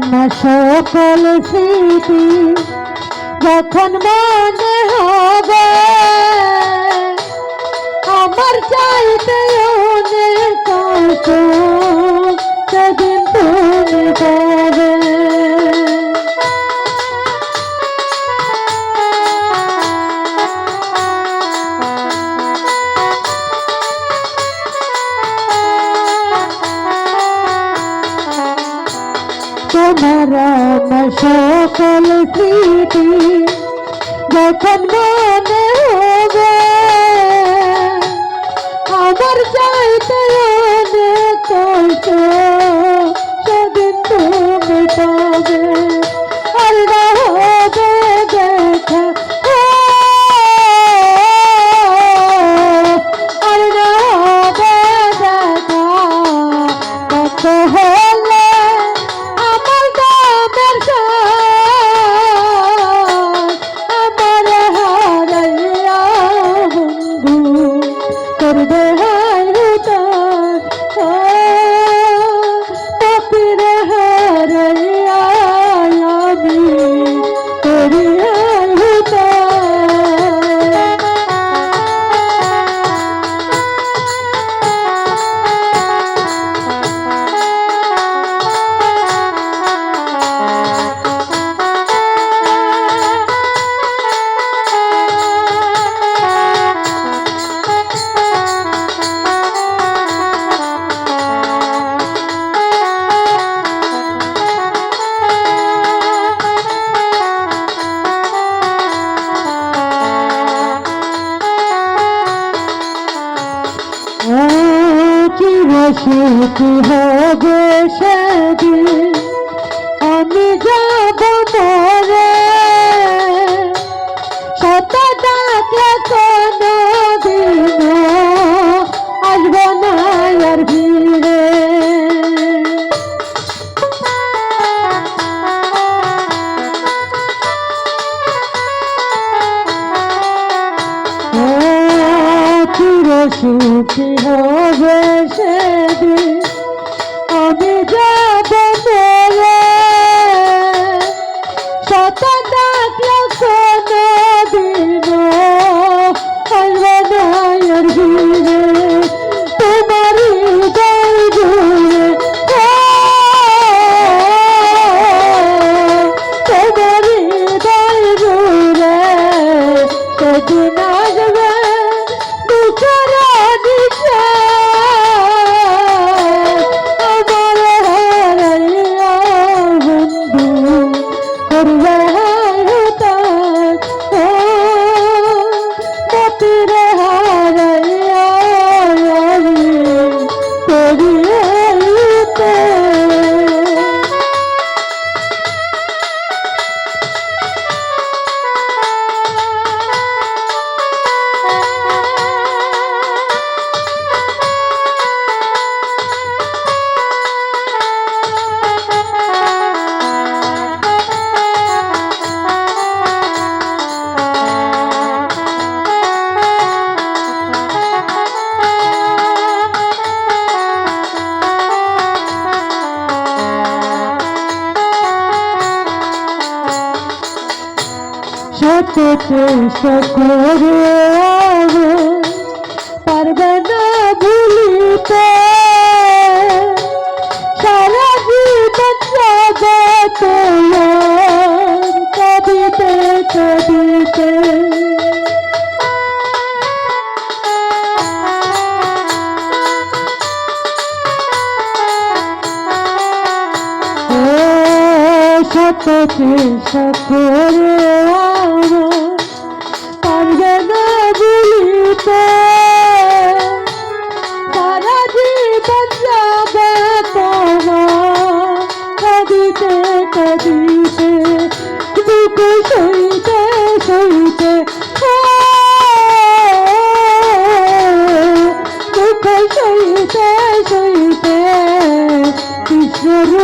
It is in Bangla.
সকল স্মৃতি যখন মনে হবে আমার চাইতে অনেক কষ্ট আমার সকল স্মৃতি যখন মনে হবে আমার চাইতে অনেক চিরসুখী হবে সেদিন? আমি যাব মরে চিরসুখী হবে সেদিন। আমি যাব শত চেষ্টা পারবে না ভুলিতে। সারা জীবন জগতে কবিতে কবিতে। শত চেষ্টা দুঃখ সইতে সইতে দুঃখ সইতে সইতে কৃষ্ণরূপে